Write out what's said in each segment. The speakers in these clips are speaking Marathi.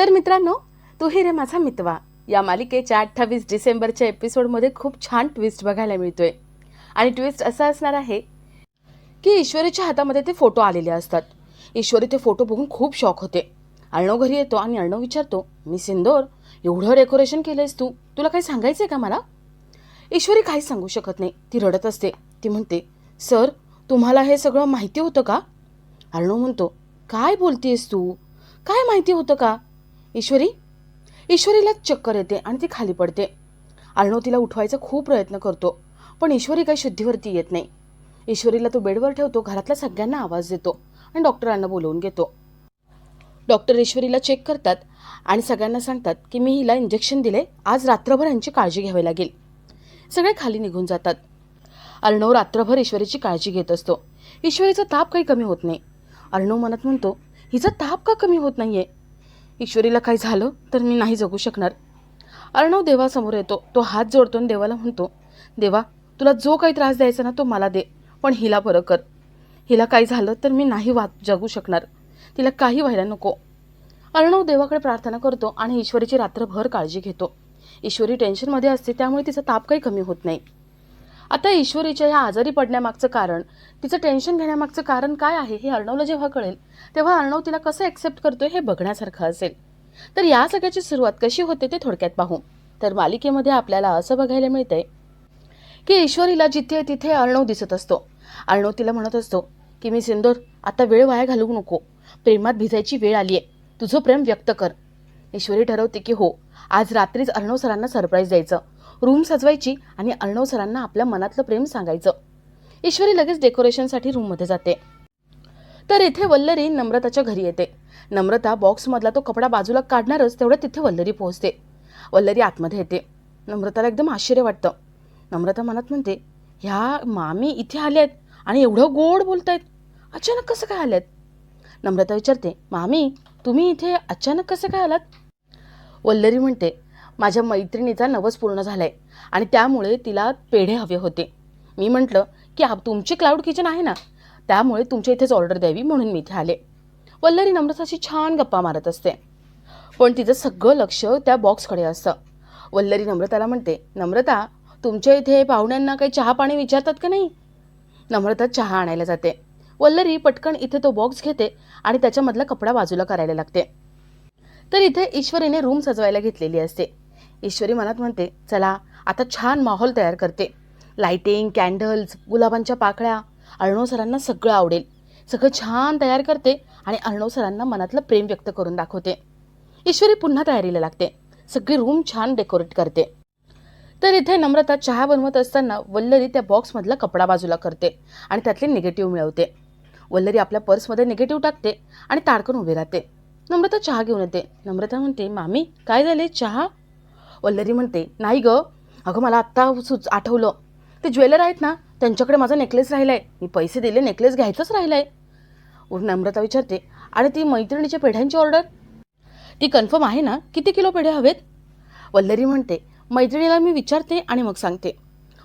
तर मित्रांनो तू ही रे माझा मितवा. या मालिकेच्या अठ्ठावीस डिसेंबरच्या एपिसोडमध्ये खूप छान ट्विस्ट बघायला मिळतोय. आणि ट्विस्ट असा असणार आहे की ईश्वरीच्या हातामध्ये ते फोटो आलेले असतात. ईश्वरी ते फोटो बघून खूप शॉक होते. अर्णव घरी येतो आणि अर्णव विचारतो मी सिंदोर एवढं डेकोरेशन केलंयस तू? तुला काही आहे का मला? ईश्वरी काहीच सांगू शकत नाही. ती रडत असते. ती म्हणते सर तुम्हाला हे सगळं माहिती होतं का? अर्णव म्हणतो काय बोलतीयस तू? काय माहिती होतं का? ईश्वरी ईश्वरीला चक्कर येते आणि ती खाली पडते. अर्णव तिला उठवायचा खूप प्रयत्न करतो पण ईश्वरी काही शुद्धीवरती येत नाही. ईश्वरीला तो बेडवर ठेवतो घरातल्या सगळ्यांना आवाज देतो आणि डॉक्टरांना बोलवून घेतो. डॉक्टर ईश्वरीला चेक करतात आणि सगळ्यांना सांगतात की मी हिला इंजेक्शन दिले आज रात्रभर यांची काळजी घ्यावी लागेल. सगळे खाली निघून जातात. अर्णव रात्रभर ईश्वरीची काळजी घेत असतो. ईश्वरीचा ताप काही कमी होत नाही. अर्णव मनात म्हणतो हिचा ताप का कमी होत नाहीये? ईश्वरीला काही झालं तर मी नाही जगू शकणार. अर्णव देवासमोर येतो. तो हात जोडतो आणि देवाला म्हणतो देवा तुला जो काही त्रास द्यायचा ना तो मला दे पण हिला बरं कर. हिला काही झालं तर मी नाही वा जगू शकणार. तिला काही व्हायला नको. अर्णव देवाकडे प्रार्थना करतो आणि ईश्वरीची रात्रभर काळजी घेतो. ईश्वरी टेन्शनमध्ये असते त्यामुळे तिचा ताप काही कमी होत नाही. आता ईश्वरीच्या ह्या आजारी पडण्यामागचं कारण तिचं टेन्शन घेण्यामागचं कारण काय आहे हे अर्णवला जेव्हा कळेल तेव्हा अर्णव तिला कसं ॲक्सेप्ट करतोय हे बघण्यासारखं असेल. तर या सगळ्याची सुरुवात कशी होते ते थोडक्यात पाहू. तर मालिकेमध्ये आपल्याला असं बघायला मिळतंय की ईश्वरीला जिथे तिथे अर्णव दिसत असतो. अर्णव तिला म्हणत असतो की मी सिंदूर आता वेळ वाया घालवू नको. प्रेमात भिजायची वेळ आली आहे तुझं प्रेम व्यक्त कर. ईश्वरी ठरवते की हो आज रात्रीच अर्णव सरांना सरप्राईज द्यायचं. रूम सजवायची आणि अर्णव सरांना आपल्या मनातलं प्रेम सांगायचं. ईश्वरी लगेच डेकोरेशनसाठी रूममध्ये जाते. तर इथे वल्लरी नम्रताच्या घरी येते. नम्रता बॉक्समधला तो कपडा बाजूला काढणारच तेवढं तिथे वल्लरी पोहोचते. वल्लरी आतमध्ये येते. नम्रताला एकदम आश्चर्य वाटतं. नम्रता मनात म्हणते ह्या मामी इथे आल्या आहेत आणि एवढं गोड बोलतायत. अचानक कसं काय आल्यात? नम्रता विचारते मामी तुम्ही इथे अचानक कसं काय आलात? वल्लरी म्हणते माझ्या मैत्रिणीचा नवस पूर्ण झालाय आणि त्यामुळे तिला पेढे हवे होते. मी म्हटलं की आप तुमची क्लाउड किचन आहे ना? त्यामुळे तुमच्या इथेच ऑर्डर द्यावी म्हणून मी इथे आले. वल्लरी नम्रताशी छान गप्पा मारत असते. पण तिचं सगळं लक्ष त्या बॉक्सकडे असतं. वल्लरी नम्रताला म्हणते नम्रता तुमच्या इथे पाहुण्यांना काही चहा पाणी विचारतात का नाही? नम्रता चहा आणायला जाते. वल्लरी पटकन इथे तो बॉक्स घेते आणि त्याच्यामधला कपडा बाजूला करायला लागते. तर इथे ईश्वरीने रूम सजवायला घेतलेली असते. ईश्वरी मनात म्हणते चला आता छान माहोल तयार करते. लाइटिंग कॅन्डल्स गुलाबांच्या पाकळ्या अर्णव सरांना सगळं आवडेल. सगळं छान तयार करते आणि अर्णव सरांना मनातलं प्रेम व्यक्त करून दाखवते. ईश्वरी पुन्हा तयारीला लागते. सगळी रूम छान डेकोरेट करते. तर इथे नम्रता चहा बनवत असताना वल्लरी त्या बॉक्समधला कपडा बाजूला करते आणि त्यातले निगेटिव्ह मिळवते. वल्लरी आपल्या पर्समध्ये निगेटिव्ह टाकते आणि ताडकन उभी राहते. नम्रता चहा घेऊन येते. नम्रता म्हणते मामी काय झाले? चहा? वल्लरी म्हणते नाही ग अगं मला आत्ता सुच आठवलं. ते ज्वेलर आहेत ना त्यांच्याकडे माझा नेकलेस राहिला आहे मी पैसे दिले नेकलेस घ्यायचंच राहिलं आहे नम्रता विचारते आणि ती मैत्रिणीच्या पेढ्यांची ऑर्डर? ती कन्फर्म आहे ना किती किलो पेढे हवेत? वल्लरी म्हणते मैत्रिणीला मी विचारते आणि मग सांगते.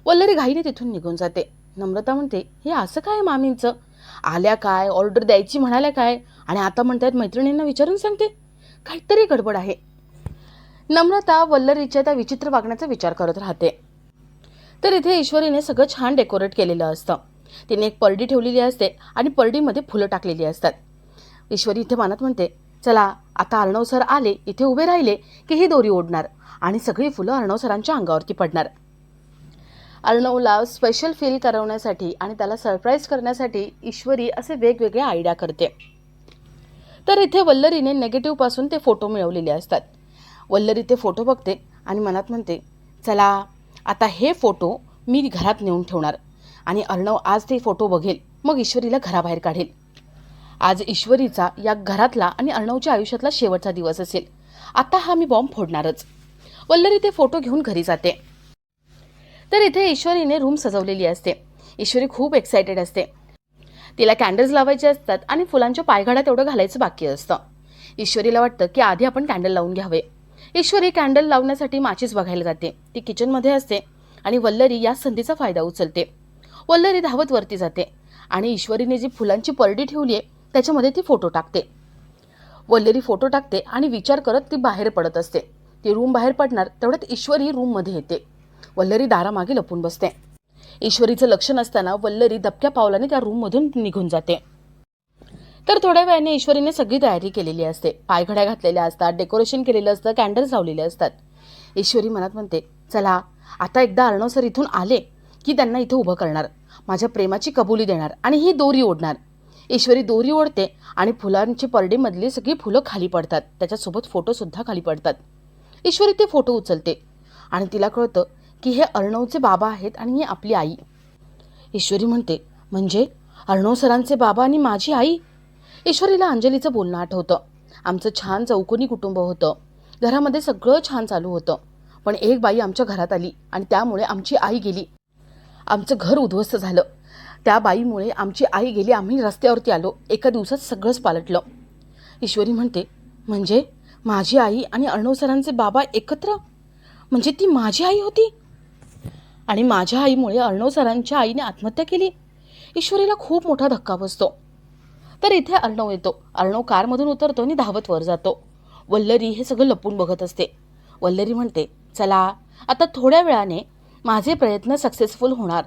वल्लरी घाईने तिथून निघून जाते. नम्रता म्हणते हे असं काय मामींचं? आल्या काय? ऑर्डर द्यायची म्हणाल्या काय? आणि आता म्हणतात मैत्रिणींना विचारून सांगते. काहीतरी गडबड आहे. नम्रता वल्लरीच्या त्या विचित्र वागण्याचा विचार करत राहते. तर इथे ईश्वरीने सगळं छान डेकोरेट केलेलं असतं. तिने एक परडी ठेवलेली असते आणि परडीमध्ये फुलं टाकलेली असतात. ईश्वरी इथे मानत म्हणते चला आता अर्णव सर आले इथे उभे राहिले की ही दोरी ओढणार आणि सगळी फुलं अर्णव सरांच्या अंगावरती पडणार. अर्णवला स्पेशल फील करवण्यासाठी आणि त्याला सरप्राईज करण्यासाठी ईश्वरी असे वेगवेगळे आयडिया करते. तर इथे वल्लरीने नेगेटिव्हपासून ते फोटो मिळवलेले असतात. वल्लरी ते फोटो बघते आणि मनात म्हणते चला आता हे फोटो मी घरात नेऊन ठेवणार आणि अर्णव आज ते फोटो बघेल मग ईश्वरीला घराबाहेर काढेल. आज ईश्वरीचा या घरातला आणि अर्णवच्या आयुष्यातला शेवटचा दिवस असेल. आता हा मी बॉम्ब फोडणारच. वल्लरी ते फोटो घेऊन घरी जाते. तर इथे ईश्वरीने रूम सजवलेली असते. ईश्वरी खूप एक्सायटेड असते. तिला कॅन्डल्स लावायचे असतात आणि फुलांच्या पायघड्या तेवढं घालायचं बाकी असतं. ईश्वरीला वाटतं की आधी आपण कॅन्डल लावून घ्यावे. ईश्वरी कॅन्डल लावण्यासाठी माचीस बघायला जाते. ती किचनमध्ये असते आणि वल्लरी या संधीचा फायदा उचलते. वल्लरी धावत वरती जाते आणि ईश्वरीने जी फुलांची परडी ठेवली आहे त्याच्यामध्ये ती फोटो टाकते. वल्लरी फोटो टाकते आणि विचार करत ती बाहेर पडत असते. ती रूम बाहेर पडणार तेवढ्यात ईश्वरी रूममध्ये येते. वल्लरी दारामागे लपून बसते. ईश्वरीचं लक्ष नसताना वल्लरी दबक्या पावलाने त्या रूममधून निघून जाते. तर थोड्या वेळाने ईश्वरीने सगळी तयारी केलेली असते. पायघड्या घातलेल्या असतात डेकोरेशन केलेलं असतं कॅन्डल्स लावलेले असतात. ईश्वरी मनात म्हणते चला आता एकदा अर्णव सर इथून आले की त्यांना इथं उभं करणार. माझ्या प्रेमाची कबुली देणार आणि ही दोरी ओढणार. ईश्वरी दोरी ओढते आणि फुलांची पर्डीमधली सगळी फुलं खाली पडतात. त्याच्यासोबत फोटोसुद्धा खाली पडतात. ईश्वरी ते फोटो उचलते आणि तिला कळतं की हे अर्णवचे बाबा आहेत आणि ही आपली आई. ईश्वरी म्हणते म्हणजे अर्णव सरांचे बाबा आणि माझी आई? ईश्वरीला अंजलीचं बोलणं आठवतं. आमचं छान चौकोनी कुटुंब होतं. घरामध्ये सगळं छान चालू होतं. पण एक बाई आमच्या घरात आली आणि त्यामुळे आमची आई गेली. आमचं घर उद्ध्वस्त झालं. त्या बाईमुळे आमची आई गेली आम्ही रस्त्यावरती आलो. एका दिवसात सगळंच पालटलं. ईश्वरी म्हणते म्हणजे माझी आई आणि अर्णव सरांचे बाबा एकत्र? म्हणजे ती माझी आई होती? आणि माझ्या आईमुळे अर्णव सरांच्या आईने आत्महत्या केली? ईश्वरीला खूप मोठा धक्का बसतो. तर इथे अर्णव येतो. अर्णव कारमधून उतरतो आणि धावत वर जातो. वल्लरी हे सगळं लपून बघत असते. वल्लरी म्हणते चला आता थोड्या वेळाने माझे प्रयत्न सक्सेसफुल होणार.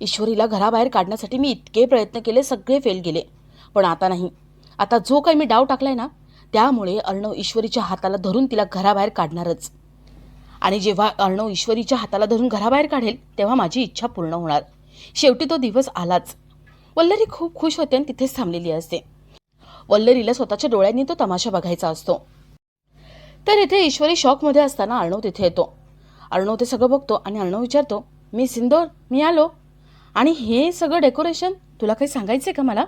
ईश्वरीला घराबाहेर काढण्यासाठी मी इतके प्रयत्न केले सगळे फेल गेले. पण आता नाही. आता जो काही मी डाव टाकलाय ना त्यामुळे अर्णव ईश्वरीच्या हाताला धरून तिला घराबाहेर काढणारच. आणि जेव्हा अर्णव ईश्वरीच्या हाताला धरून घराबाहेर काढेल तेव्हा माझी इच्छा पूर्ण होणार. शेवटी तो दिवस आलाच. वल्लरी खूप खुश होते आणि तिथेच थांबलेली असते. वल्लरीला स्वतःच्या डोळ्यांनी तो तमाशा बघायचा असतो. तर इथे ईश्वरी शॉकमध्ये असताना अर्णव तिथे येतो. अर्णव ते सगळं बघतो आणि अर्णव विचारतो मी सिंदोर मी आलो. आणि हे सगळं डेकोरेशन तुला काही सांगायचं आहे का मला?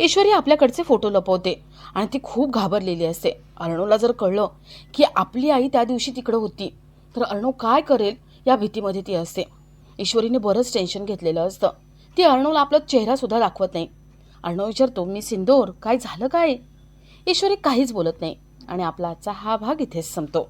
ईश्वरी आपल्याकडचे फोटो लपवते आणि ती खूप घाबरलेली असते. अर्णवला जर कळलं की आपली आई त्या दिवशी तिकडं होती तर अर्णव काय करेल या भीतीमध्ये ती असते. ईश्वरीने बरंच टेन्शन घेतलेलं असतं. ती अर्णवला आपला चेहरासुद्धा दाखवत नाही. अर्णव विचारतो मी सिंदोर काय झालं काय? ईश्वरी काहीच बोलत नाही आणि आपला आजचा हा भाग इथेच संपतो.